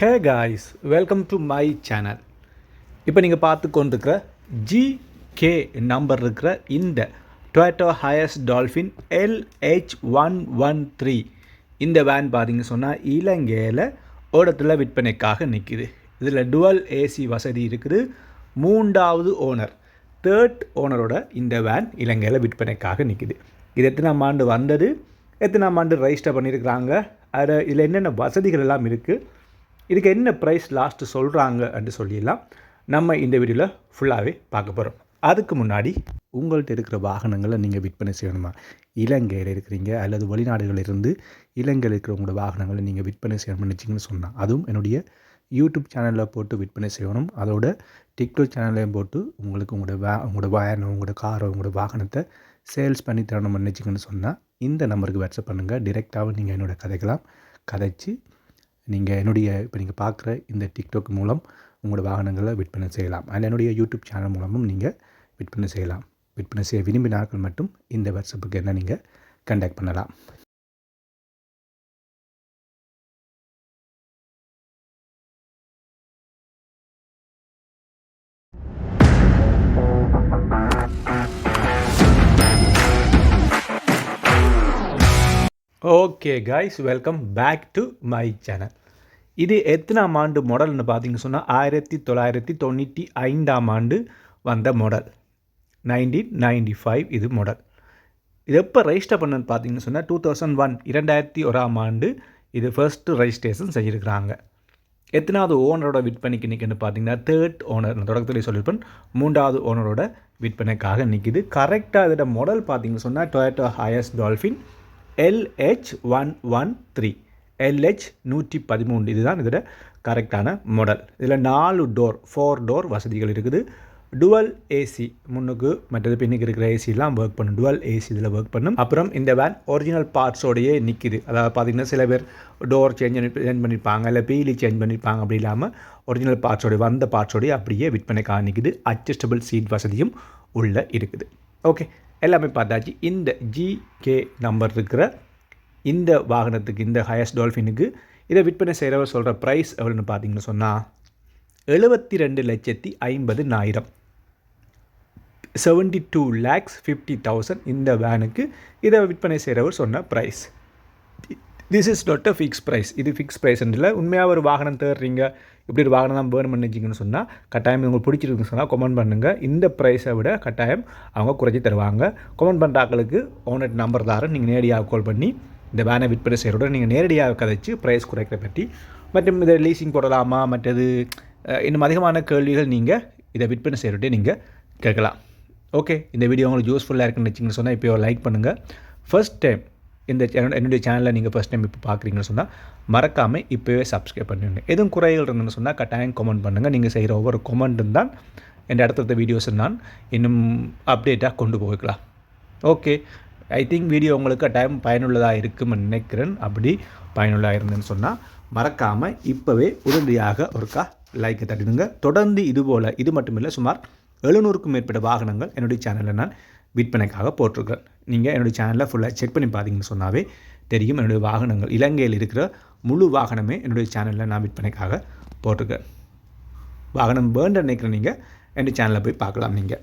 Hey guys welcome to my channel இப்போ நீங்கள் பார்த்து கொண்டிருக்கிற ஜிகே நம்பர் இருக்கிற இந்த Toyota Hiace Dolphin LH one one three இந்த வேன் பார்த்தீங்க சொன்னால் இலங்கையில் ஓடத்தில் விற்பனைக்காக நிற்கிது இதில் டுவல் ஏசி வசதி இருக்குது. மூன்றாவது ஓனர் தேர்ட் ஓனரோட இந்த வேன் இலங்கையில் விற்பனைக்காக நிற்கிது இது எத்தனாம் ஆண்டு வந்தது? எத்தனாம் ஆண்டு ரெஜிஸ்டர் பண்ணியிருக்கிறாங்க அதில் இதில் என்னென்ன வசதிகள் எல்லாம் இருக்குது இதுக்கு என்ன ப்ரைஸ் லாஸ்ட்டு சொல்கிறாங்க என்று சொல்லிடலாம். நம்ம இந்த வீடியோவில் ஃபுல்லாகவே பார்க்க போகிறோம் அதுக்கு முன்னாடி உங்கள்கிட்ட இருக்கிற வாகனங்களை நீங்கள் விற்பனை செய்யணுமா? இலங்கையில் இருக்கிறீங்க அல்லது வெளிநாடுகளில் இருந்து இலங்கையில் இருக்கிற உங்களோட வாகனங்களை நீங்கள் விற்பனை செய்யணும்னு நினச்சிங்கன்னு சொன்னால் அதுவும் என்னுடைய யூடியூப் சேனலில் போட்டு விற்பனை செய்யணும். அதோட டிக்டாக் சேனல்லையும் போட்டு உங்களுக்கு உங்களோட வே உங்களோட வேனோ உங்களோட காரோ உங்களோட வாகனத்தை சேல்ஸ் பண்ணி தரணும்னு நினச்சிங்கன்னு சொன்னால் இந்த நம்பருக்கு வாட்ஸ்அப் பண்ணுங்கள் டிரெக்டாகவும் நீங்கள் என்னோட கதைக்கலாம் கதைச்சி நீங்கள் என்னுடைய இப்போ நீங்கள் பார்க்குற இந்த டிக்டாக் மூலம் உங்களோட வாகனங்களை விற்பனை செய்யலாம். அதில் என்னுடைய யூடியூப் சேனல் மூலமும் நீங்கள் விற்பனை செய்யலாம். விற்பனை செய்ய விரும்பினார்கள் மட்டும் இந்த வாட்ஸ்அப்புக்கு என்ன நீங்கள் கண்டாக்ட் பண்ணலாம். Okay guys welcome back to my channel இது எத்தனாம் ஆண்டு மாடல்னு பார்த்தீங்க சொன்னால் ஆயிரத்தி தொள்ளாயிரத்தி தொண்ணூற்றி ஐந்தாம் ஆண்டு வந்த மாடல் நைன்டீன் நைன்டி ஃபைவ் இது மாடல் இது எப்போ ரெஜிஸ்டர் பண்ணது பார்த்தீங்கன்னு சொன்னால் டூ தௌசண்ட் ஒன் இரண்டாயிரத்தி ஓராம் ஆண்டு இது ஃபர்ஸ்ட்டு ரெஜிஸ்ட்ரேஷன் செய்திருக்கிறாங்க எத்தனாவது ஓனரோட விற்பனைக்கு நிற்குன்னு பார்த்தீங்கன்னா தேர்ட் ஓனர் நான் தொடக்கத்தில் சொல்லியிருப்பேன் மூன்றாவது ஓனரோட விற்பனைக்காக நிற்கிது கரெக்டாக இதோட மாடல் பார்த்தீங்கன்னு சொன்னால் Toyota Hiace Dolphin LH one one three LH நூற்றி பதிமூணு இதுதான் இதோட கரெக்டான மாடல் இதில் நாலு டோர் ஃபோர் டோர் வசதிகள் இருக்குது. டுவல் ஏசி முன்னுக்கு மற்றது பின்னுக்கு இருக்கிற ஏசிலாம் ஒர்க் பண்ணும். டுவல் ஏசி இதில் ஒர்க் பண்ணும். அப்புறம் இந்த வேன் ஒரிஜினல் பார்ட்ஸோடையே நிற்கிது அதாவது பார்த்திங்கன்னா சில பேர் டோர் சேஞ்ச் பண்ணி சேஞ்ச் பண்ணியிருப்பாங்க இல்லை பீலி சேஞ்ச் பண்ணியிருப்பாங்க அப்படி இல்லாமல் ஒரிஜினல் பார்ட்ஸோடைய வந்த பார்ட்ஸோடைய அப்படியே விற்பனைக்காக நிற்குது அட்ஜஸ்டபிள் சீட் வசதியும் உள்ளே இருக்குது. ஓகே எல்லாமே பார்த்தாச்சு. இந்த ஜிகே நம்பர் இருக்கிற இந்த வாகனத்துக்கு இந்த ஹையஸ்ட் டால்ஃபினுக்கு இதை விற்பனை செய்கிறவர் சொல்கிற ப்ரைஸ் எவ்வளோன்னு பார்த்தீங்கன்னு சொன்னால் எழுபத்தி ரெண்டு லட்சத்தி ஐம்பது நாயிரம். Seventy two lakhs fifty thousand இந்த வேனுக்கு இதை விற்பனை செய்கிறவர் சொன்ன price this is not a fix price இது ஃபிக்ஸ் ப்ரைஸ் இல்லை உண்மையாக ஒரு வாகனம் தேடுறீங்க இப்படி ஒரு வாகனம் தான் பேர்ன் பண்ணிச்சிங்கன்னு சொன்னால் கட்டாயம் உங்களுக்கு பிடிச்சிருக்குன்னு சொன்னால் கமெண்ட் பண்ணுங்கள் இந்த ப்ரைஸை விட கட்டாயம் அவங்க குறைச்சி தருவாங்க. கமெண்ட் பண்ணுற ஆக்களுக்கு ஓனர் நம்பர் தாரன் நீங்கள் நேரடியாக கால் பண்ணி இந்த பேனை விற்பனை செய்கிறோட நீங்கள் நேரடியாக கதைச்சு ப்ரைஸ் குறைக்கிற பற்றி மற்றும் இதை லீசிங் போடலாமா மற்றது இன்னும் அதிகமான கேள்விகள் நீங்கள் இதை விற்பனை செய்கிறதே நீங்கள் கேட்கலாம். ஓகே இந்த வீடியோ உங்களுக்கு யூஸ்ஃபுல்லாக இருக்குன்னு வச்சிங்கன்னு சொன்னால் இப்போ லைக் பண்ணுங்கள் ஃபர்ஸ்ட் டைம் இந்த என்னுடைய சேனலில் நீங்கள் ஃபஸ்ட் டைம் இப்போ பார்க்குறீங்கன்னு சொன்னால் மறக்காமல் இப்போவே சப்ஸ்கிரைப் பண்ணுங்க. எதுவும் குறைகள் இருந்ததுன்னு சொன்னால் கட்டாயம் கமெண்ட் பண்ணுங்கள் நீங்கள் செய்கிற ஒவ்வொரு கமெண்ட்டும் தான் என் அடுத்தடுத்த வீடியோஸ் நான் இன்னும் அப்டேட்டாக கொண்டு போய்க்கலாம். ஓகே ஐ திங்க் வீடியோ உங்களுக்கு டைம் பயனுள்ளதாக இருக்குன்னு நினைக்கிறேன். அப்படி பயனுள்ளதாக இருந்தேன்னு சொன்னால் மறக்காமல் இப்போவே உடனடியாக ஒருக்கா லைக்கை தட்டிடுங்க. தொடர்ந்து இது போல் இது மட்டும் இல்லை சுமார் எழுநூறுக்கும் மேற்பட்ட வாகனங்கள் என்னுடைய சேனலில் நான் விற்பனைக்காக போட்டிருக்கிறேன். நீங்கள் என்னுடைய சேனலில் ஃபுல்லாக செக் பண்ணி பார்த்தீங்கன்னு சொன்னாவே தெரியும் என்னுடைய வாகனங்கள். இலங்கையில் இருக்கிற முழு வாகனமே என்னுடைய சேனலில் நான் விற்பனைக்காக போட்டிருக்கேன். வாகனம் வேண்ட நினைக்கிற நீங்கள் என்னுடைய சேனலில் போய் பார்க்கலாம் நீங்கள்